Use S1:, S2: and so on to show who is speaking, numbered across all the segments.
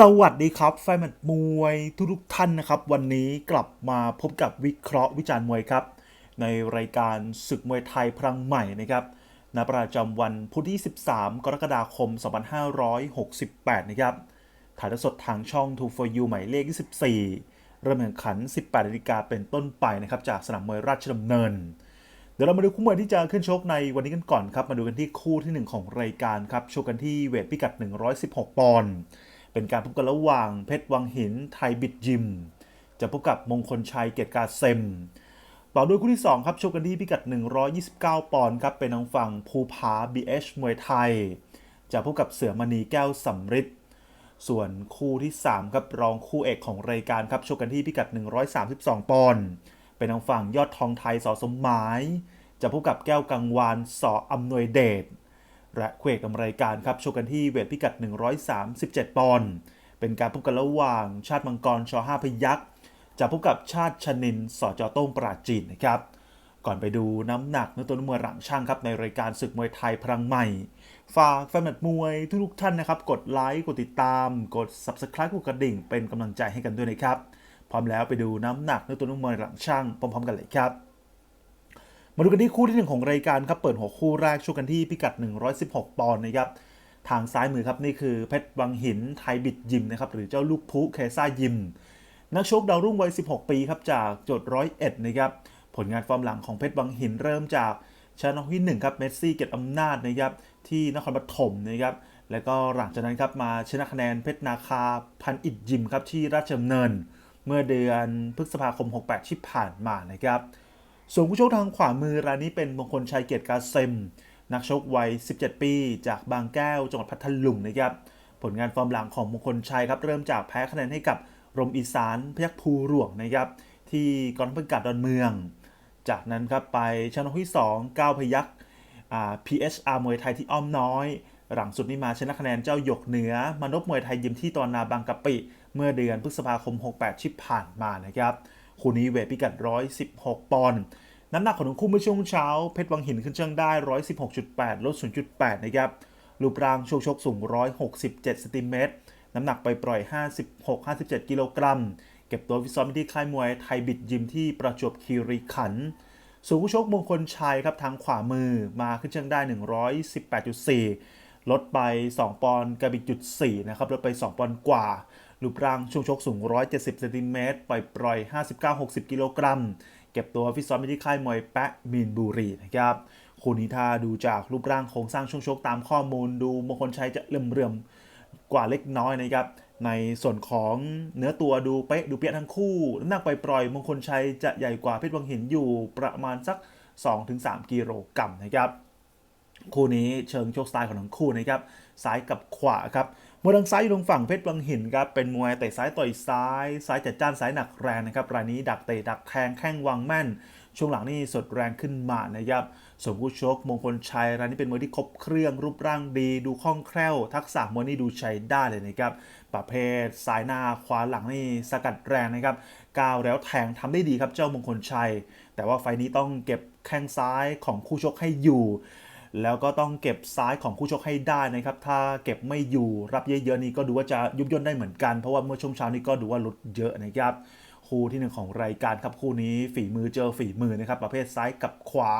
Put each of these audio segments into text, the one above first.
S1: สวัสดีครับแฟนมัดมวยทุกท่านนะครับ วันนี้กลับมาพบกับวิเคราะห์วิจารณ์มวยครับ ในรายการศึกมวยไทยพลังใหม่นะครับณประจำวันพุธที่ 13 กรกฎาคม 2568 นะครับถ่ายทอดสดทางช่อง2 for you หมายเลข 24 เริ่มแข่งขัน 18นาฬิกาเป็นต้นไปนะครับ จากสนามมวยราชดำเนิน เดี๋ยวเรามาดูคู่มวยที่จะขึ้นชกในวันนี้กันก่อนครับ มาดูกันที่คู่ที่ 1 ของรายการครับชกกันที่เวทพิกัด 116 ปอนด์ เป็นการพบกันระหว่างเพชรวังหินไทยบิดยิม จะพบกับมงคลชัยเกียรติกาเซม ต่อด้วยคู่ที่ 2 ครับชกกันที่พิกัด 129 ปอนด์ครับเป็นทางฝั่งภูผา BH มวยไทย จะพบกับเสือมณีแก้วสำริดส่วนคู่ที่ 3 ครับรองคู่เอกของรายการครับชกกันที่พิกัด 132 ปอนด์เป็นทางฝั่งยอดทองไทยสอสมหมาย จะพบกับแก้วกังวานสออำนวยเดช และคู่เอกของรการครับชกกันที่เวทพิกัด 137 ปอนด์เป็นการพบกันระหว่างชาติมังกรชอ5พยักษ์จะพบกับชาติชนินสอจอต้งปราจีนนะครับ ก่อนไปดูน้ำหนักนตัวนมวยหลังช่างครับในรายการศึกมวยไทยพลังใหม่ฝากแฟนมตช์มวยทุกท่านนะครับ กดไลค์กดติดตาม กด Subscribe กดกระดิ่งเป็นกำลังใจให้กันด้วยนะครับ พร้อมแล้วไปดูน้ำหนักนตัวนมวยหลังช่างพร้อมๆ กันเลยครับ มาดูกันที่คู่ที่หนึ่งของรายการครับเปิดหัวคู่แรกชกกันที่พิกัด 116 ปอนด์นะครับทางซ้ายมือครับนี่คือเพชรวังหินไทยบิดยิมนะครับหรือเจ้าลูกพุเคซ่ายิม นักชกดาวรุ่งวัย 16 ปีครับจากจทย์ร้อยเอ็ดนะครับผลงานฟอร์มหลังของเพชรวังหินเริ่มจากชนะที่หนึ่งครับเมสซี่เกียรติอำนาจนะครับที่นครปฐมนะครับแล้วก็หลังจากนั้นครับมาชนะคะแนนเพชรนาคาพันอิดยิมครับที่ราชดำเนิน เมื่อเดือนพฤษภาคม 68 ที่ผ่านมานะครับ ส่วนผู้ชกทางขวามือรายนี้เป็นมงคลชัยเกียรติกาเซม นักชกวัย 17 ปี จากบางแก้วจังหวัดพัทลุงนะครับ ผลงานฟอร์มหลังของมงคลชัยครับ เริ่มจากแพ้คะแนนให้กับรมอีสานพยัคฆ์ภูหลวงนะครับ ที่กองทัพอากาศดอนเมือง จากนั้นครับไปชนะที่2ก้าวพยัคฆ์อ่า PHR มวยไทยที่อ้อมน้อย หลังสุดนี้มาชนะคะแนนเจ้าหยกเหนือ มนพมวยไทยยิมที่ตอนนาบางกะปิ เมื่อเดือนพฤษภาคม 68ที่ผ่านมานะครับคู่นี้เวทพิกัด 116 ปอนด์ น้ำหนักของทั้งคู่เมื่อช่วงเช้า เพชรวังหินขึ้นช่างได้ 116.8 ลด 0.8 นะครับ รูปร่างช่วงชกสูง 167เซนติเมตร น้ำหนักไปปล่อย 56-57 กิโลกรัม เก็บตัวฟิซ้อมที่ค่ายมวยไทยบิดยิมที่ประจวบคีรีขันธ์ส่วนผู้ชกมงคลชัยครับทางขวามือมาขึ้นช่างได้ 118.4 ลดไป 2 ปอนด์กระบิดจุด4นะครับ ลดไป 2 ปอนด์กว่า รูปร่างช่วงชกสูง 170เซนติเมตรปล่อยปล่อย 59-60 กิโลกรัม เก็บตัวฟิตซ้อมที่ค่ายมวยแปะมีนบุรีนะครับคู่นี้ถ้าดูจากรูปร่างโครงสร้างช่วงชกตามข้อมูลดูมงคลชัยจะเลื่อมเรื่อมกว่าเล็กน้อยนะครับในส่วนของเนื้อตัวดูเป๊ะดูเปี้ยทั้งคู่น้ำหนักไปปล่อยมงคลชัยจะใหญ่กว่าเพชรวังหินอยู่ประมาณสัก 2-3 กิโลกรัมนะครับคู่นี้เชิงโชคสไตล์ของทั้งคู่นะครับซ้ายกับขวาครับ มวยทางซ้ายอยู่ตรงฝั่งเพชรวังหินครับ เป็นมวยเตะซ้ายต่อยซ้าย ซ้ายจัดจ้านซ้ายหนักแรงนะครับ รายนี้ดักเตะดักแทงแข้งวางแม่น ช่วงหลังนี่สดแรงขึ้นมานะครับส่วนผู้ชกมงคลชัยรายนี้เป็นมวยที่ครบเครื่องรูปร่างดี ดูคล่องแคล่ว ทักษะมวยนี่ดูใช้ได้เลยนะครับ ประเภทซ้ายหน้าขวาหลังนี่สกัดแรงนะครับก้าวแล้วแทงทำได้ดีครับเจ้ามงคลชัย แต่ว่าไฟนี้ต้องเก็บแข้งซ้ายของคู่ชกให้อยู่ แล้วก็ต้องเก็บซ้ายของคู่ชกให้ได้นะครับ ถ้าเก็บไม่อยู่รับเยอะๆนี่ก็ดูว่าจะยุบย่นได้เหมือนกัน เพราะว่าเมื่อช่วงเช้านี้ก็ดูว่าลดเยอะนะครับ คู่ที่หนึ่งของรายการครับคู่นี้ฝีมือเจอฝีมือนะครับ ประเภทซ้ายกับขวา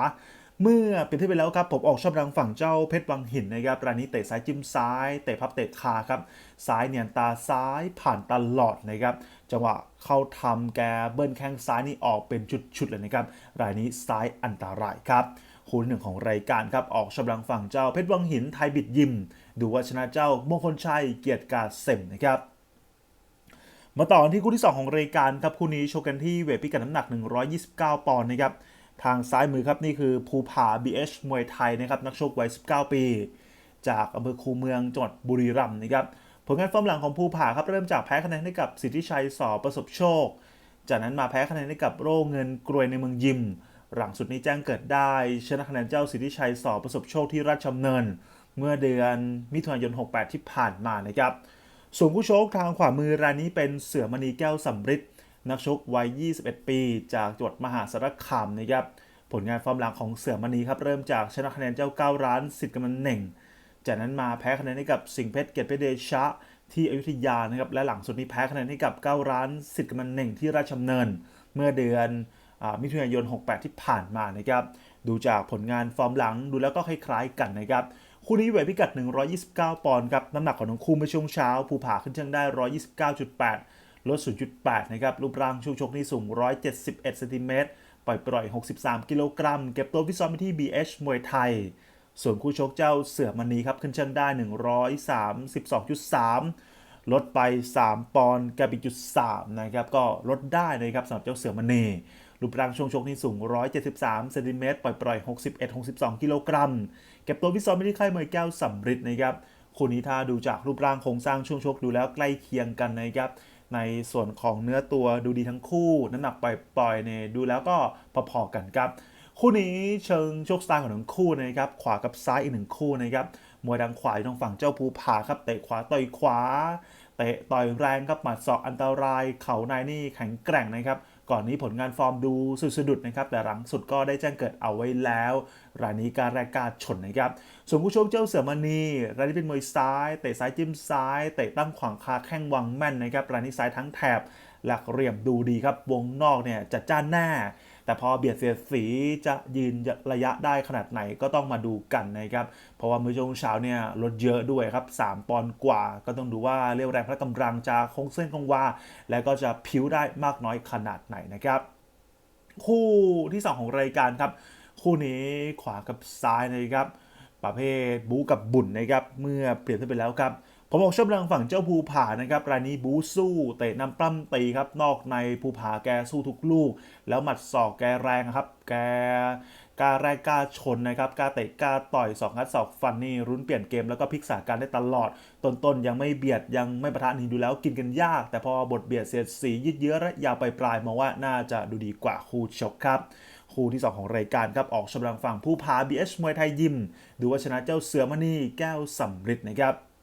S1: เมื่อเปรียบเทียบไปแล้วครับผมออกชอบทางฝั่งเจ้าเพชรวังหินนะครับรายนี้เตะซ้ายจิ้มซ้ายเตะพับเตะคาครับซ้ายเนียนตาซ้ายผ่านตลอดนะครับจังหวะเข้าทำแกเบิ้ลแข้งซ้ายนี่ออกเป็นชุดๆเลยนะครับรายนี้ซ้ายอันตรายครับ คู่หนึ่งของรายการครับออกชอบทางฝั่งเจ้าเพชรวังหินไทยบิดยิม ดูว่าชนะเจ้ามงคลชัยเกียรติกาเซมนะครับมาต่อกันที่คู่ที่ 2 ของรายการครับคู่นี้โชว์กันที่เวทพิกัดน้ำหนัก 129 ปอนด์นะครับทางซ้ายมือครับนี่คือภูผา BH มวยไทยนะครับนักชกวัย 19 ปี จากอำเภอคูเมืองจังหวัดบุรีรัมย์นะครับผลงานฟอร์มหลังของภูผาครับเริ่มจากแพ้คะแนนให้กับสิทธิชัยสอประสบโชค จากนั้นมาแพ้คะแนนให้กับโร่เงินกรวยในเมืองยิม หลังสุดนี้แจ้งเกิดได้ ชนะคะแนนเจ้าสิทธิชัยสอประสบโชคที่ราชดำเนิน เมื่อเดือนมิถุนายน 68 ที่ผ่านมานะครับส่วนผู้ชกทางขวามือรายนี้เป็นเสือมณีแก้วสำริดนักชกวัย 21 ปี จากจังหวัดมหาสารคามนะครับผลงานฟอร์มหลังของเสือมณีครับเริ่มจากชนะคะแนนเจ้า9ร้านสิทธิ์กำนันเหน่งจากนั้นมาแพ้คะแนนให้กับสิงเพชรเกียรติเพชรเดชะที่อยุธยานะครับและหลังสุดนี้แพ้คะแนนให้กับ9ร้านสิทธิ์กำนันเหน่งที่ราชดำเนิน เมื่อเดือน มิถุนายน 68 ที่ผ่านมานะครับ ดูจากผลงานฟอร์มหลังดูแล้วก็คล้ายๆกันนะครับคู่นี้เวทพิกัด 129 ปอนด์ครับ น้ำหนักของทั้งคู่เมื่อช่วงเช้า ภูผาขึ้นเชิงได้ 129.8 ลด 0.8 นะครับ รูปร่างช่วงชกนี่สูง 171 เซนติเมตรปล่อยปล่อย 63 กิโลกรัม เก็บตัวฟิซ้อมไปที่ BH มวยไทย ส่วนคู่ชกเจ้าเสือมณีครับ ขึ้นเชิงได้ 132.3 ลดไป 3 ปอนด์กับอีกจุด3นะครับ ก็ลดได้นะครับสำหรับเจ้าเสือมณี รูปร่างช่วงชกนี่สูง 173เซนติเมตรปล่อยปล่อย61-62 กิโลกรัม เก็บตัวฟิซ้อมไปที่ค่ายมวยแก้วสำริดนะครับคู่นี้ถ้าดูจากรูปร่างโครงสร้างช่วงชกดูแล้วใกล้เคียงกันนะครับ ในส่วนของเนื้อตัวดูดีทั้งคู่ น้ำหนักปล่อยๆเนี่ยดูแล้วก็พอๆกันครับ คู่นี้เชิงโชคสไตล์ของทั้งคู่นะครับ ขวากับซ้ายอีกหนึ่งคู่นะครับมวยดังขวาอยู่ทางฝั่งเจ้าภูผาครับเตะขวาต่อยขวาเตะต่อยแรงครับหมัดศอกอันตราย เข่าในนี่แข็งแกร่งนะครับ ก่อนนี้ผลงานฟอร์มดูสุดสะดุดนะครับ แต่หลังสุดก็ได้แจ้งเกิดเอาไว้แล้ว รายนี้การแรกการชนนะครับ ส่วนผู้ชมเจ้าเสือมณีรายนี้เป็นมวยซ้ายเตะซ้ายจิ้มซ้ายเตะตั้งขวางคาแข้งวังแม่นนะครับรายนี้ซ้ายทั้งแถบหลักเหลี่ยมดูดีครับวงนอกเนี่ยจัดจ้านแน่ แต่พอเบียดเสียดสีจะยืนระยะได้ขนาดไหนก็ต้องมาดูกันนะครับเพราะว่ามื้อช่วงเช้าเนี่ยลดเยอะด้วยครับ 3 ปอนด์กว่า ก็ต้องดูว่าเรียวแรงพละกำลังจะคงเส้นคงวา และก็จะพิ้วได้มากน้อยขนาดไหนนะครับ คู่ที่ 2 ของรายการครับ คู่นี้ขวากับซ้ายนะครับ ประเภทบู๊กับบุญนะครับ เมื่อเปลี่ยนไปแล้วครับ ผมบอกชอบเรื่องฝั่งเจ้าภูผานะครับรายนี้บู๊สู้เตะนำปล้ำตีครับ นอกในภูผาแกสู้ทุกลูก แล้วหมัดศอกแกแรงครับ แกกล้าแรกกล้าชนนะครับกล้าเตะกล้าต่อยสองงัดศอกฟันนี่รุนเปลี่ยนเกมแล้วก็พลิกสถานการได้ตลอด ต้นๆยังไม่เบียดยังไม่ประทะนี่ดูแล้วกินกันยาก แต่พอบทเบียดเสียดสียืดเยื้อและยาวไปปลายๆมองว่าน่าจะดูดีกว่าคู่ชกครับคู่ที่ 2 ของรายการครับ ออกชมรางฝั่งผู้พา BH มวยไทยยิม ดูว่าชนะเจ้าเสือมณีแก้วสำริดนะครับ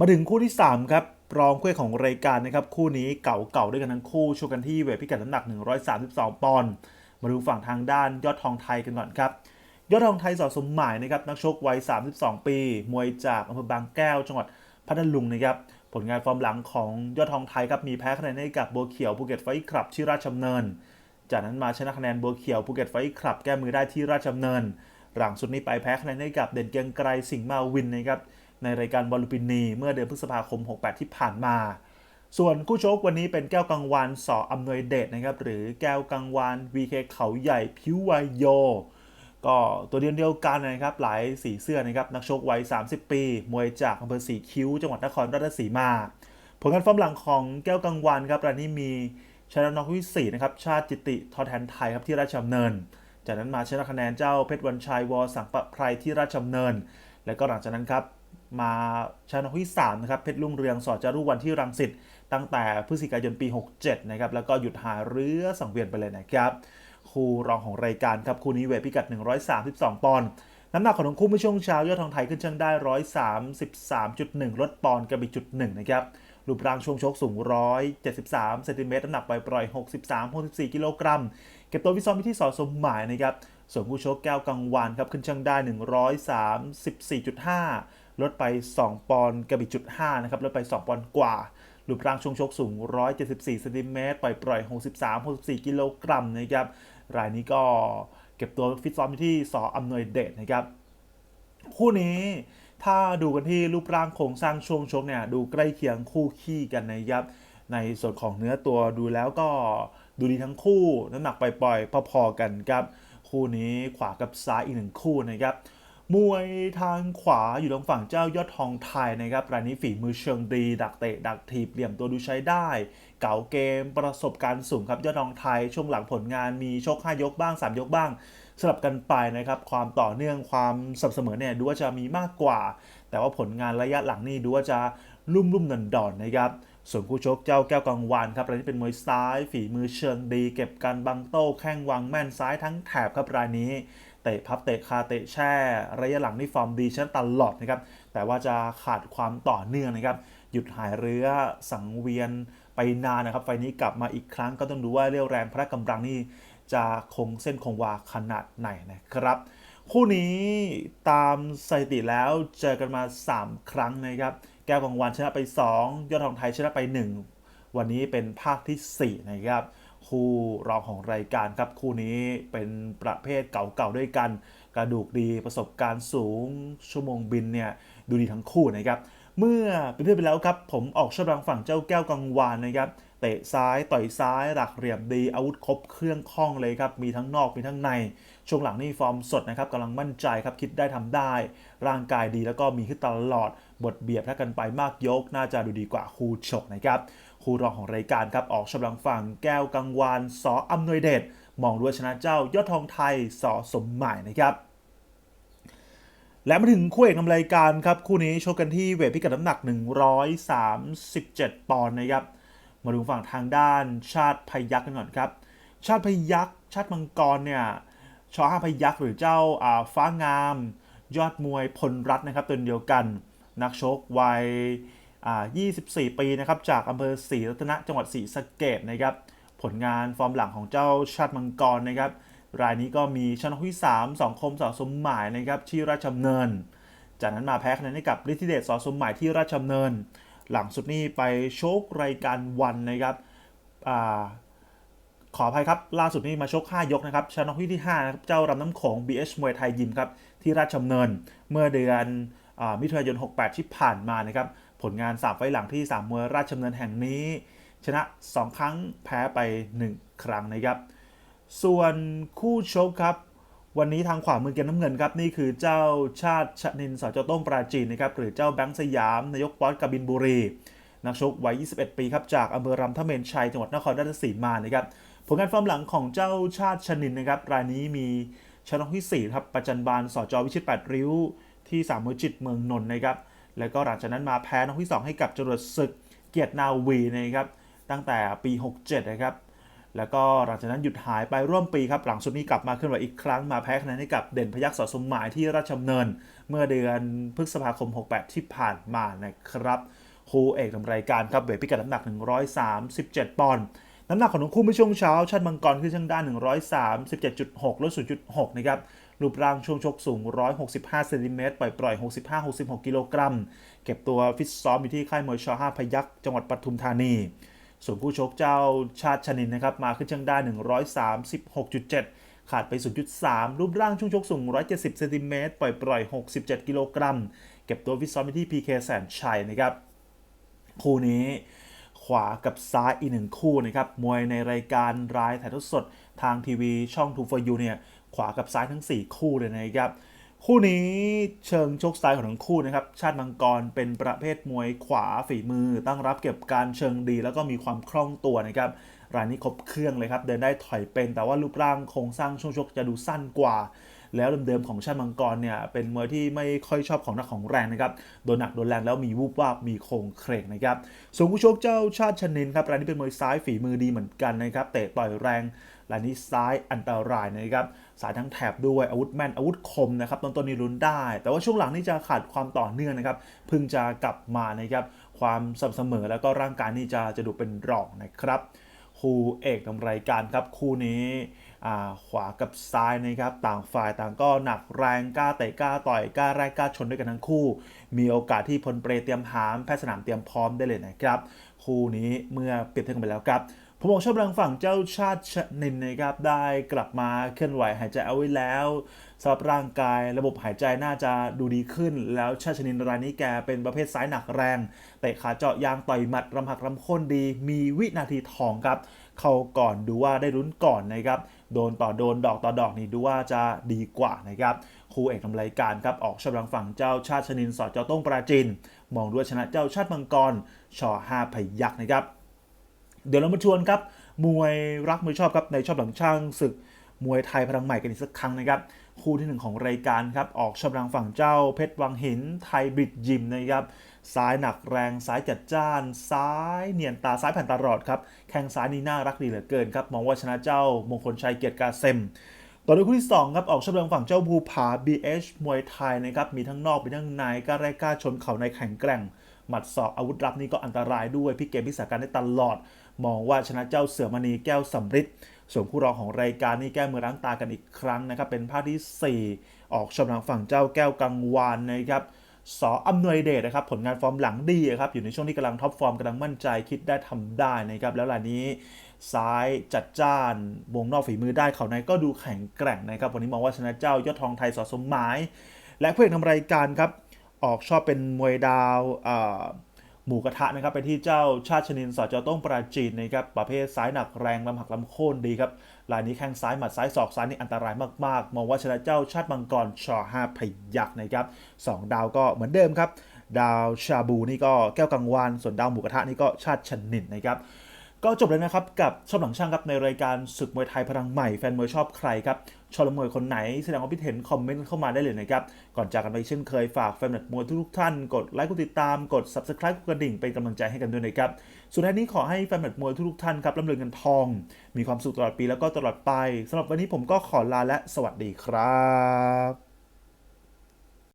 S1: มาถึงคู่ที่ 3 ครับ รองคู่ของรายการนะครับ คู่นี้เก่าๆด้วยกันทั้งคู่ชกกันที่เวทพิกัดน้ำหนัก 132 ปอนด์มาดูฝั่งทางด้านยอดทองไทยกันก่อนครับ ยอดทองไทยสอสมหมายนะครับนักชกวัย 32 ปี มวยจากอำเภอบางแก้ว จังหวัดพัทลุงนะครับผลงานฟอร์มหลังของยอดทองไทยครับมีแพ้คะแนนให้กับบัวเขียวภูเก็ตไฟคลับที่ราชดำเนิน จากนั้นมาชนะคะแนนบัวเขียวภูเก็ตไฟคลับแก้มือได้ที่ราชดำเนิน หลังสุดนี้ไปแพ้คะแนนให้กับเด่นเกียงไกรสิงห์มาวินนะครับ ในรายการบอลลูปินีเมื่อเดือนพฤษภาคม 68 ที่ผ่านมา ส่วนคู่ชกวันนี้เป็นแก้วกังวานสออำนวยเดชนะครับ หรือแก้วกังวาน VK เขาใหญ่พิววายโย ก็ตัวเดียวเดียวกันนะครับ หลายสีเสื้อนะครับ นักชกวัย 30 ปี มวยจากอำเภอสีคิ้ว จังหวัดนครราชสีมา ผลงานฟอร์มหลังของแก้วกังวานครับรายนี้มีชนะน็อกวิสี่นะครับ ชาติจิติทอแทนไทยครับที่ราชดำเนิน จากนั้นมาชนะคะแนนเจ้าเพชรวันชัยวอสังประไพรที่ราชดำเนิน และก็หลังจากนั้นครับ มาชนะที่3นะครับเพชรลุ่งเรืองสอจารุวันที่รังสิตตั้งแต่พฤศจิกายนปี 67 นะครับ แล้วก็หยุดหาเรือสังเวียนไปเลยนะครับคู่รองของรายการครับคู่นี้เวทพิกัด 132 ปอนด์น้ำหนักของทั้งคู่เมื่อช่วงเช้ายอดทองไทยขึ้นช่งได้ 133.1 ลดปอนด์กับอีกจุดหนึ่งนะครับรูปร่างช่วงชกสูง 173 เซนติเมตรน้ำหนักปล่อยๆ 63-64 กิโลกรัม เก็บตัววิซ้อมที่สอสมหมายนะครับ ส่วนผู้ชกแก้วกังวานครับขึ้นช่งได้ 134.5 ลดไป 2 ปอนด์กับอีกจุด5นะครับลดไป 2 ปอนด์กว่ารูปร่างช่วงชกสูง 174เซนติเมตรปล่อยปล่อย 63-64 กิโลกรัมนะครับ รายนี้ก็เก็บตัวฟิตซ้อมที่สออำนวยเดชนะครับ คู่นี้ถ้าดูกันที่รูปร่างโครงสร้างช่วงชกเนี่ยดูใกล้เคียงคู่ขี้กันนะครับ ในส่วนของเนื้อตัวดูแล้วก็ดูดีทั้งคู่น้ำหนักปล่อยๆพอๆกันครับ คู่นี้ขวากับซ้ายอีกหนึ่งคู่นะครับ มวยทางขวาอยู่ทางฝั่งเจ้ายอดทองไทยนะครับรายนี้ฝีมือเชิงดี ดักเตะดักถีบเหลี่ยมตัวดูใช้ได้ เก่าเกมประสบการณ์สูงครับยอดทองไทยช่วงหลังผลงานมีโชค5ยกบ้าง 3 ยกบ้างสลับกันไปนะครับความต่อเนื่องความสม่ำเสมอเนี่ยดูว่าจะมีมากกว่า แต่ว่าผลงานระยะหลังนี่ดูว่าจะลุ่มลุ่มดอนดอนนะครับส่วนคู่ชกเจ้าแก้วกังวานครับรายนี้เป็นมวยซ้าย ฝีมือเชิงดี เก็บการบังโต้แข้งวางแม่นซ้ายทั้งแถบครับรายนี้ ตะพับเตะคาเตะแช่ระยะหลังนี่ฟอร์มดีชนตลอดนะครับแต่ว่าจะขาดความต่อเนื่องนะครับหยุดหายเรือสังเวียนไปนานนะครับ ไฟล์นี้กลับมาอีกครั้งก็ต้องดูว่าเรี่ยวแรงพละกำลังนี่จะคงเส้นคงวาขนาดไหนนะครับ คู่นี้ตามสถิติแล้วเจอกันมา 3 ครั้งนะครับ แก้วกังวานชนะไป 2 ยอดทองไทยชนะไป 1 วันนี้เป็นภาคทีสี่4 นะครับ คู่รองของรายการครับคู่นี้เป็นประเภทเก่าๆด้วยกัน กระดูกดีประสบการณ์สูง ชั่วโมงบินเนี่ยดูดีทั้งคู่นะครับเมื่อเป็นเพื่อนไปแล้วครับ ผมออกชอบทางฝั่งเจ้าแก้วกังวานนะครับเตะซ้ายต่อยซ้ายหลักเหลี่ยมดีอาวุธครบเครื่องคล่องเลยครับ มีทั้งนอกมีทั้งใน ช่วงหลังนี่ฟอร์มสดนะครับกำลังมั่นใจครับคิดได้ทำได้ ร่างกายดีแล้วก็มีขึ้นตลอด บทเบียบถ้ากันไปมากยก น่าจะดูดีกว่าคู่ชกนะครับ คู่รองของรายการครับออกชำลังฝั่งแก้วกังวานสออำนวยเดชมองด้วยชนะเจ้ายอดทองไทยสอสมหมายนะครับและมาถึงคู่เอกนำรายการครับ คู่นี้ชกกันที่เวทพิกัดน้ำหนัก 137 ปอนด์นะครับ มาดูฝั่งทางด้านชาติพยักกันก่อนครับ ชาติพยักชาติมังกรเนี่ยชอห้าพยักหรือเจ้าฟ้างาม ยอดมวยพลรัตน์นะครับตัวเดียวกัน นักชกวัย 24 ปีนะครับจากอำเภอศรีรัตนะจังหวัดศรีสะเกดนะครับผลงานฟอร์มหลังของเจ้าชาติมังกรนะครับรายนี้ก็มีชนะที่3 2คมสอสมหมายนะครับที่ราชดำเนิน จากนั้นมาแพ้คะแนนให้กับฤทธิเดชสอสมหมายที่ราชดำเนิน หลังสุดนี้ไปโชครายการวันนะครับอขออภัยครับล่าสุดนี้มาชก 5 ยกนะครับชนะที่ที่5นะครับเจ้ารำน้ำโขง BH มวยไทยยิมครับที่ราชดำเนิน เมื่อเดือนอมิถุนายน 68 ที่ผ่านมานะครับ ผลงาน3ไฟล์หลังที่3มวยราชดำเนินแห่งนี้ ชนะ 2 ครั้งแพ้ไป 1 ครั้งนะครับ ส่วนคู่ชกครับ วันนี้ทางขวามือเกมน้ำเงินครับ นี่คือเจ้าชาติชนินสจโต้งปราจีนนะครับหรือเจ้าแบงค์สยามนายกป๊อตกบินบุรี นักชกวัย 21 ปีครับจากอำเภอรำทเมนชัยจังหวัดนครราชสีมานะครับผลงานฟอร์มหลังของเจ้าชาติชนินนะครับรายนี้มีชนะที่4ครับประจันบานสจวิชิต8ริ้วที่สามมือจิตเมืองนนท์นะครับ แล้วก็หลังจากนั้นมาแพ้นักที่ 2 ให้กับจรวดศึกเกียรตินาวีนะครับตั้งแต่ปี 67 นะครับ แล้วก็หลังจากนั้นหยุดหายไปร่วมปีครับ หลังสุดนี้กลับมาเคลื่อนไหวอีกครั้งมาแพ้คะแนนให้กับเด่นพยักษ์สอสมหมายที่ราชดำเนิน เมื่อเดือนพฤษภาคม 68 ที่ผ่านมานะครับคู่เอกนำรายการครับเวทพิกัดน้ำหนัก 137 ปอนด์น้ำหนักของทั้งคู่เมื่อช่วงเช้าชาติมังกรขึ้นช่างด้าน 137.6ลด0.6 นะครับ รูปร่างช่วงชกสูง 165เซนติเมตรปล่อยปล่อย 65-66 กิโลกรัม เก็บตัวฟิตซ้อมอยู่ที่ค่ายมวยชอ5พยักจังหวัดปทุมธานี ส่วนผู้ชกเจ้าชาติชนินนะครับ มาขึ้นช่างได้ 136.7 ขาดไป 0.3 รูปร่างช่วงชกสูง 170เซนติเมตรปล่อยปล่อย 67 กิโลกรัม เก็บตัวฟิตซ้อมอยู่ที่ PK แสนชัยนะครับ คู่นี้ขวากับซ้ายอีกหนึ่งคู่นะครับ มวยในรายการรายถ่ายทอดสดทางทีวีช่อง2 for you เนี่ย ขวากับซ้ายทั้ง 4 คู่เลยนะครับคู่นี้เชิงชกสไตล์ของทั้งคู่นะครับ ชาติมังกรเป็นประเภทมวยขวาฝีมือ ตั้งรับเก็บการเชิงดี แล้วก็มีความคล่องตัวนะครับรายนี้ครบเครื่องเลยครับ เดินได้ถอยเป็น แต่ว่ารูปร่างโครงสร้างช่วงชกจะดูสั้นกว่า แล้วเดิมๆของชาติมังกรเนี่ยเป็นมวยที่ไม่ค่อยชอบของหนักของแรงนะครับ โดนหนักโดนแรงแล้วมีวูบวาบมีโครงเครงนะครับส่วนผู้ชกเจ้าชาติชนินครับรายนี้เป็นมวยซ้ายฝีมือดีเหมือนกันนะครับ เตะต่อยแรง รายนี้ซ้ายอันตรายนะครับสายทั้งแถบด้วยอาวุธแม่นอาวุธคมนะครับต้นต้นนี้ลุ้นได้ แต่ว่าช่วงหลังนี่จะขาดความต่อเนื่องนะครับเพิ่งจะกลับมานะครับความสม่ำเสมอแล้วก็ร่างกายนี่จะจะดูเป็นรองนะครับคู่เอกนำรายการครับคู่นี้อ่าขวากับซ้ายนะครับต่างฝ่ายต่างก็หนักแรงกล้าเตะกล้าต่อยกล้าแรกกล้าชนด้วยกันทั้งคู่ มีโอกาสที่พลเปรเตรียมหามแพทย์สนามเตรียมพร้อมได้เลยนะครับ คู่นี้เมื่อเปรียบเทียบกันไปแล้วครับ ผมบอกชอบแรงฝั่งเจ้าชาติชนินนะครับได้กลับมาเคลื่อนไหวหายใจเอาไว้แล้วสำหรับร่างกายระบบหายใจน่าจะดูดีขึ้น แล้วชาติชนินรายนี้แกเป็นประเภทซ้ายหนักแรงเตะขาเจาะยางต่อยหมัดรำหักรำค้นดี มีวินาทีทองครับ เข้าก่อนดูว่าได้ลุ้นก่อนนะครับโดนต่อโดนดอกต่อดอกนี่ดูว่าจะดีกว่านะครับคู่เอกทำรายการครับออกชำลังฝั่งเจ้าชาติชนินสอดเจ้าต้งปราจินมองด้วยชนะเจ้าชาติมังกรชอห้าพยักษ์นะครับ เดี๋ยวเรามาชวนครับมวยรักมวยชอบครับในชอบหลังช่างศึกมวยไทยพลังใหม่กันอีกสักครั้งนะครับคู่ที่หนึ่งของรายการครับออกชำลังฝั่งเจ้าเพชรวังหินไทยบิดยิมนะครับซ้ายหนักแรงซ้ายจัดจ้าน ซ้ายเนียนตาซ้ายแผ่นตลอดครับแข้งซ้ายนี่น่ารักดีเหลือเกินครับมองว่าชนะเจ้ามงคลชัยเกียรติกาเซมต่อด้วยคู่ที่2ครับออกชำเลืองฝั่งเจ้าภูผา BH มวยไทยนะครับมีทั้งนอกมีทั้งในกล้าแรกกล้าชนเข่าในแข็งแกร่งหมัดศอกอาวุธลับนี่ก็อันตรายด้วยพี่เกมพิสาการได้ตลอด มองว่าชนะเจ้าเสือมณีแก้วสำริดส่วนคู่รองของรายการนี่แก้มือล้างตากันอีกครั้งนะครับ เป็นภาคที่ 4 ออกชำลังฝั่งเจ้าแก้วกังวานนะครับสออำนวยเดชนะครับผลงานฟอร์มหลังดีครับอยู่ในช่วงที่กำลังท็อปฟอร์มกำลังมั่นใจคิดได้ทำได้นะครับแล้วล่ะนี้ซ้ายจัดจ้าน วงนอกฝีมือได้เขาในก็ดูแข็งแกร่งนะครับวันนี้มองว่าชนะเจ้ายอดทองไทยสอสมหมาย และเพื่อนทำรายการครับออกชอบเป็นมวยดาวอ่อ หมูกระทะนะครับไปที่เจ้าชาติชนินสอจอต้งปราจีนนะครับประเภทซ้ายหนักแรงลำหักลำโค่นดีครับลายนี้แข้งซ้ายหมัดซ้ายศอกซ้ายนี่อันตรายมากๆมองว่าชนะเจ้าชาติมังกรชอห้าพยักนะครับสองดาวก็เหมือนเดิมครับ ดาวชาบูนี่ก็แก้วกังวานส่วนดาวหมูกระทะนี่ก็ชาติชนินนะครับ ก็จบแล้วนะครับกับชอบหลังช่างครับในรายการศึกมวยไทยพลังใหม่แฟนมวยชอบใครครับชอบมวยคนไหนแสดงความคิดเห็นคอมเมนต์เข้ามาได้เลยนะครับก่อนจากกันไปเช่นเคยฝากแฟนมวยทุกท่านกดไลค์กดติดตามกด subscribe กดกระดิ่งเป็นกำลังใจให้กันด้วยนะครับสุดท้ายนี้ขอให้แฟนมวยทุกท่านครับร่ำรวยเงินทอง มีความสุขตลอดปีแล้วก็ตลอดไปสำหรับวันนี้ผมก็ขอลาและสวัสดีครับ